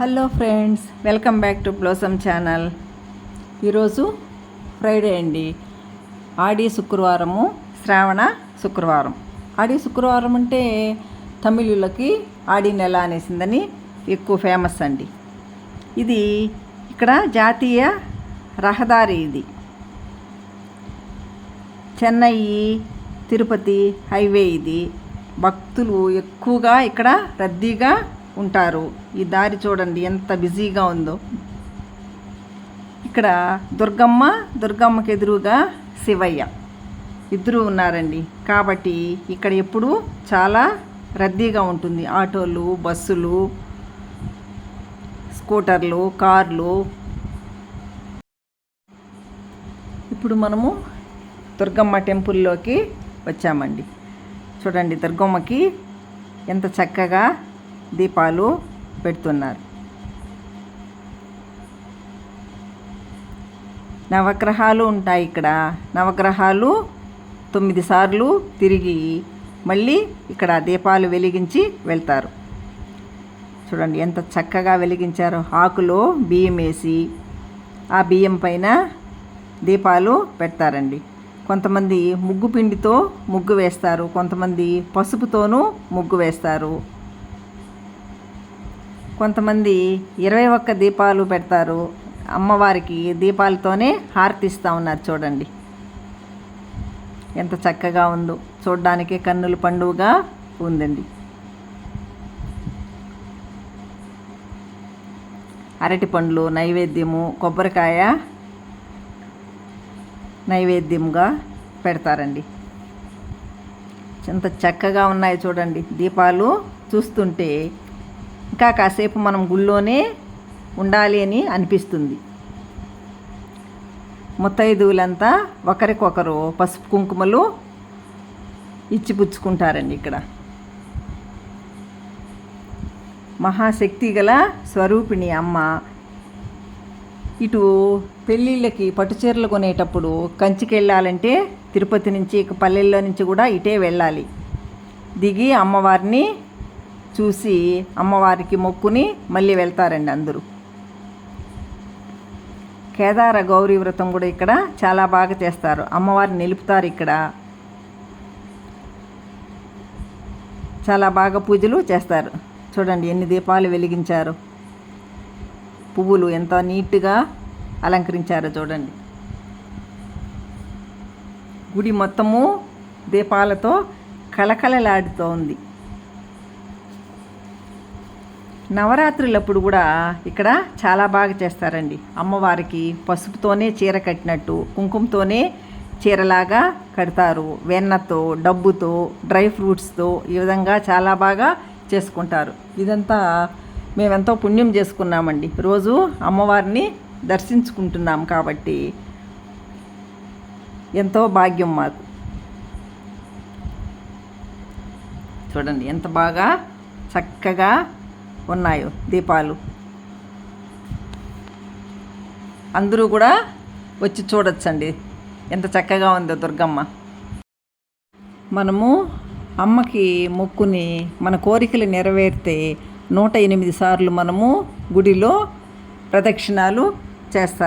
Hello friends welcome back to blossom channel. ఈరోజు Friday అండి. ఆడి శుక్రవారము శ్రావణ శుక్రవారం. ఆడి శుక్రవారం అంటే తమిళులకి ఆడి నెల అనేసిందని ఎక్కువ ఫేమస్ అండి. ఇది ఇక్కడ జాతీయ రహదారి ఇది. చెన్నై తిరుపతి హైవే ఇది. భక్తులు ఎక్కువగా ఇక్కడ రద్దీగా ఉంటారు. ఈ దారి చూడండి ఎంత బిజీగా ఉందో. ఇక్కడ దుర్గమ్మ దుర్గమ్మకి ఎదురుగా శివయ్య. ఇద్దరు ఉన్నారండి. కాబట్టి ఇక్కడ ఎప్పుడు చాలా రద్దీగా ఉంటుంది. ఆటోలు బస్సులు స్కూటర్లు కార్లు. ఇప్పుడు మనము దుర్గమ్మ టెంపుల్లోకి వచ్చామండి. చూడండి దుర్గమ్మకి ఎంత చక్కగా దీపాలు పెడుతున్నారు. నవగ్రహాలు ఉంటాయి ఇక్కడ. నవగ్రహాలు తొమ్మిది సార్లు తిరిగి మళ్ళీ ఇక్కడ దీపాలు వెలిగించి వెళ్తారు. చూడండి ఎంత చక్కగా వెలిగించారో. ఆకులో బియ్యం వేసి ఆ బియ్యం పైన దీపాలు పెడతారండి. కొంతమంది ముగ్గు పిండితో ముగ్గు వేస్తారు. కొంతమంది పసుపుతోనూ ముగ్గు వేస్తారు. కొంతమంది ఇరవై ఒక్క దీపాలు పెడతారు. అమ్మవారికి దీపాలతోనే హారతిస్తూ ఉన్నారు చూడండి. ఎంత చక్కగా ఉందో. చూడ్డానికి కన్నుల పండుగగా ఉందండి. అరటి పండ్లు నైవేద్యము కొబ్బరికాయ నైవేద్యంగా పెడతారండి. ఎంత చక్కగా ఉన్నాయి చూడండి. దీపాలు చూస్తుంటే ఇంకా కాసేపు మనం గుళ్ళోనే ఉండాలి అని అనిపిస్తుంది. ముత్తైదువులంతా ఒకరికొకరు పసుపు కుంకుమలు ఇచ్చిపుచ్చుకుంటారండి ఇక్కడ. మహాశక్తి గల స్వరూపిణి అమ్మ ఇటు పెళ్ళిళ్ళకి పట్టుచీరలు కొనేటప్పుడు కంచికి వెళ్ళాలంటే తిరుపతి నుంచి ఇక పల్లెల్లో నుంచి కూడా ఇటే వెళ్ళాలి. దిగి అమ్మవారిని చూసి అమ్మవారికి మొక్కుని మళ్ళీ వెళ్తారండి అందరూ. కేదార గౌరీ వ్రతం కూడా ఇక్కడ చాలా బాగా చేస్తారు. అమ్మవారిని నిలుపుతారు ఇక్కడ. చాలా బాగా పూజలు చేస్తారు. చూడండి ఎన్ని దీపాలు వెలిగించారు. పువ్వులు ఎంత నీట్గా అలంకరించారో చూడండి. గుడి మొత్తము దీపాలతో కళకళలాడుతోంది ఉంది నవరాత్రులప్పుడు కూడా ఇక్కడ చాలా బాగా చేస్తారండి. అమ్మవారికి పసుపుతోనే చీర కట్టినట్టు కుంకుమతోనే చీరలాగా కడతారు. వెన్నతో డబ్బుతో డ్రై ఫ్రూట్స్తో ఈ విధంగా చాలా బాగా చేసుకుంటారు. ఇదంతా మేమెంతో పుణ్యం చేసుకున్నామండి. రోజు అమ్మవారిని దర్శించుకుంటున్నాం కాబట్టి ఎంతో భాగ్యం మాకు. చూడండి ఎంత బాగా చక్కగా ఉన్నాయో దీపాలు. అందరూ కూడా వచ్చి చూడొచ్చండి. ఎంత చక్కగా ఉందో దుర్గమ్మ. మనము అమ్మకి మొక్కుని మన కోరికలు నెరవేరితే నూట ఎనిమిది సార్లు మనము గుడిలో ప్రదక్షిణాలు చేస్తారు.